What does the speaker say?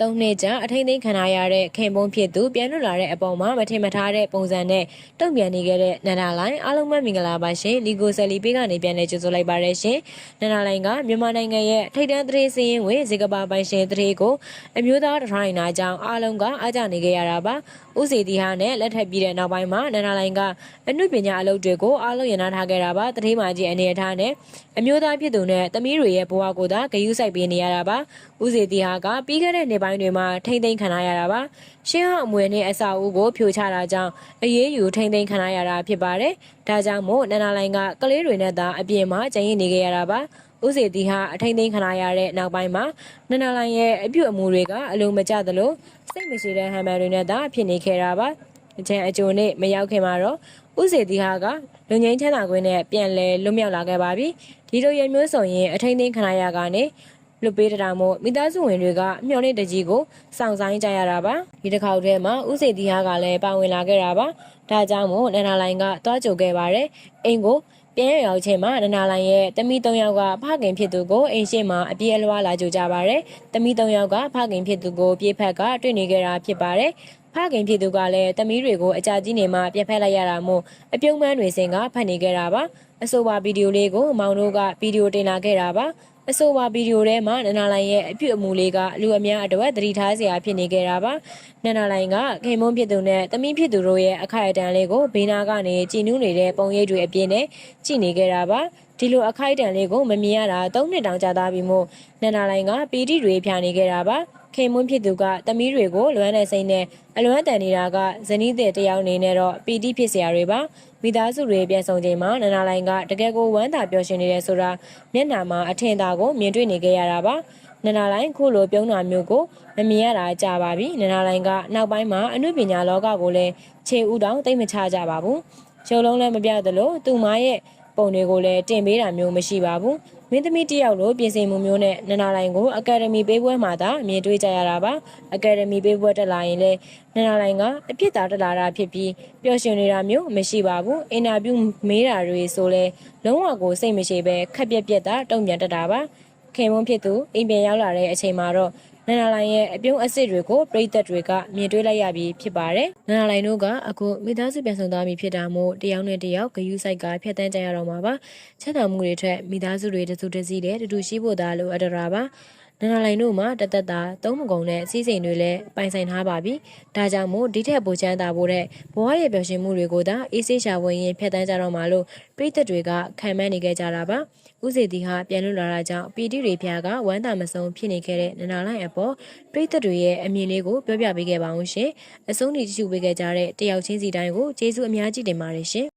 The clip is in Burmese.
၃နှစ်ကြာအထိမ့်သိမ်းခံရတဲ့ခင်ပွန်းဖြစ်သူပြန်လွတ်လာတဲ့အပေါ်မှာမထင်မထားတဲ့ပုံစံနဲ့တုံ့ပြန်နေခဲ့တဲ့နန္ဒာလိုင်းအားလုံးပဲမင်္ဂလာပါရှင်လီကိုဆယ်လီပေးကနေပြန်လဲကြိုဆိုလိုက်ပါရရှင်နန္ဒာလိုင်းကမြန်မာနိုင်ငံရဲ့ထိပ်တန်းသတင်းစည်းရင်းဝင်ဇေကပါပိုင်ရှင်သတင်းကိုအမျိုးသားတထိုင်နာကြောင့်အားလုံးကအားကြနေခဲ့ရတာပါဥစီတီဟာနဲ့လက်ထပ်ပြီးတဲ့နောက်ပိုင်းမှာနန္ဒာလိုင်းကအမှုပညာအလုပ်တွေကိုအားလုံးရနာထားခဲ့တာပါသတင်းမှကြီးအနေအထားနဲ့အမျိုးသားဖြစ်သူနဲ့သမီးတွေရဲ့ဘဝကိုသာဂရုစိုက်ပေးနေရတာပါဥစီတီဟာကပြီးခဲ့တဲ့နေ့ပိုင်းတွေမှာထိမ့်သိမ်းခံရတာပါရှင်းဟောင်းအမွေနဲ့အစာအုပ်ကိုဖြိုချတာကြောင့်အရေးယူထိမ့်သိမ်းခံရတာဖြစ်ပါတယ်ဒါကြောင့်မို့နန္ဒာလိုင်းကကလေးတွေနဲ့သာအပြင်မှာကျန်ရစ်နေခဲ့ရတာပါဥစေတီဟာအထိမ့်သိမ်းခံရတဲ့နောက်ပိုင်းမှာနန္ဒာလိုင်းရဲ့အပြုတ်အမူတွေကအလုံးမကျသလိုစိတ်မရှိတဲ့ဟန်မန်တွေနဲ့သာဖြစ်နေခဲ့တာပါအကျန်အကျိုးနဲ့မရောက်ခင်မှာတော့ဥစေတီဟာကလူငင်းချမ်းသာခွင့်နဲ့ပြန်လဲလွတ်မြောက်လာခဲ့ပါပြီဒီလိုရမျိုးဆိုရင်အထိမ့်သိမ်းခံရကနေ လွတ်ပေးတတာမို့မိသားစုဝင်တွေကမျှော်လင့်တကြီးကိုစောင့်ဆိုင်ကြရတာပါဒီတစ်ခေါက်တည်းမှာဥစေတီဟာကလည်းပါဝင်လာခဲ့တာပါဒါကြောင့်မို့နန္ဒာလိုင်းကတွားကြိုခဲ့ပါတယ်အိမ်ကိုပြန်ရောက်ချင်းမှာနန္ဒာလိုင်းရဲ့တမီ၃ယောက်ကဖခင်ဖြစ်သူကိုအိမ်ရှိမှအပြေးအလွှားလာကြကြပါတယ်တမီ၃ယောက်ကဖခင်ဖြစ်သူကိုပြေးဖက်ကတွေ့နေကြတာဖြစ်ပါတယ်ဖခင်ဖြစ်သူကလည်းတမီးတွေကိုအကြကြီးနေမှပြက်ဖက်လိုက်ရတာမို့အပြုံးပန်းတွေစင်ကဖတ်နေကြတာပါအဆိုပါဗီဒီယိုလေးကိုမောင်တို့ကဗီဒီယိုတင်လာခဲ့တာပါ အဆိုပါဗီဒီယိုထဲမှာနန္ဒာလိုင်းရဲ့အပြုတ်အမူလေးကလူအများအတွက်သတိထားစရာဖြစ်နေခဲ့တာပါနန္ဒာလိုင်းကခေမွန်းဖြစ်သူနဲ့တမီးဖြစ်သူတို့ရဲ့အခိုက်အတန့်လေးကိုဘေးနာကနေကြည်နူးနေတဲ့ပုံရိပ်တွေအပြင်းနဲ့ကြည်နေခဲ့တာပါဒီလိုအခိုက်အတန့်လေးကိုမမြင်ရတာ၃နှစ်တောင်ကြာသားပြီမို့နန္ဒာလိုင်းကပီတိတွေဖြာနေခဲ့တာပါ ခင်မွန်းဖြစ်သူကတမီးတွေကိုလွမ်းတဲ့စိတ်နဲ့အလွမ်းတန်နေတာကဇနီးတဲ့တယောက်အနေနဲ့တော့ပီတိဖြစ်စရာတွေပါမိသားစုတွေပြန်ဆောင်ချိန်မှာနန္ဒာလိုင်းကတကယ်ကိုဝမ်းသာပျော်ရွှင်နေတယ်ဆိုတာမျက်နှာမှာအထင်သာကိုမြင်တွေ့နေခဲ့ရတာပါနန္ဒာလိုင်းခုလိုပြုံးတာမျိုးကိုမမြင်ရတာကြာပါပြီနန္ဒာလိုင်းကနောက်ပိုင်းမှာအမှုပညာလောကကိုလည်းခြေဥတောင်သိမ့်မချကြပါဘူးရုပ်လုံးလည်းမပြသလိုသူမရဲ့ပုံတွေကိုလည်းတင်ပေးတာမျိုးမရှိပါဘူးမ င်းသမီးတယောက်လိုပြင်ဆင်မှုမျိုးနဲ့နန္ဒာလိုင်းကိုအကယ်ဒမီပေးပွဲမှာသာအမြင်တွေ့ကြရတာပါအကယ်ဒမီပေးပွဲတက်လာရင်လည်းနန္ဒာလိုင်းကအပြစ်သားတက်လာတာဖြစ်ပြီးပျော်ရွှင်နေတာမျိုးမရှိပါဘူးအင်တာဗျူးမေးတာတွေဆိုလဲလုံးဝကိုစိတ်မရှိပဲခက်ပြက်ပြက်သာတုံ့ပြန်တက်တာပါခင်မုန်းဖြစ်သူအိမ်ပြန်ရောက်လာတဲ့အချိန်မှာတော့ နန္ဒာလိုင်းရဲ့အပြုံးအစ်စ်တွေကိုပြည်သက်တွေကမြင်တွေ့လိုက်ရပြီးဖြစ်ပါတယ်။နန္ဒာလိုင်းတို့ကအခုမိသားစုပြန်ဆောင်သွားပြီဖြစ်တာမို့တယောက်နဲ့တယောက်ဂယုစိုက်ကဖျက်တမ်းကြရတော့မှာပါ။ချက်တော်မှုတွေထက်မိသားစုတွေတစုတစည်းတဲ့တူတူရှိဖို့သာလိုအပ်တရာပါ။ နန္ဒာလိုင်းတို့မှာတသက်တာသုံးမကုံနဲ့စီးစိမ်တွေလည်းပိုင်ဆိုင်ထားပါပြီ။ဒါကြောင့်မို့ဒီထက်ပိုချမ်းသာဖို့တဲ့ဘဝရဲ့ပျော်ရွှင်မှုတွေကိုသာအေးဆေးရှာဝင်ရင်ဖျက်တမ်းကြတော့မှာလို့ပြည်သက်တွေကခံမှန်းနေခဲ့ကြတာပါ။ဥစေတီဟာပြန်လွတ်လာတာကြောင့်ပီတိတွေဖျားကဝမ်းသာမဆုံးဖြစ်နေခဲ့တဲ့နန္ဒာလိုင်းအပေါ်ပြည်သက်တွေရဲ့အမြင်လေးကိုပြောပြပေးခဲ့ပါအောင်ရှင်။အဆုံးထိကြည့်ရှုပေးခဲ့ကြတဲ့တယောက်ချင်းစီတိုင်းကိုကျေးဇူးအများကြီးတင်ပါတယ်ရှင်။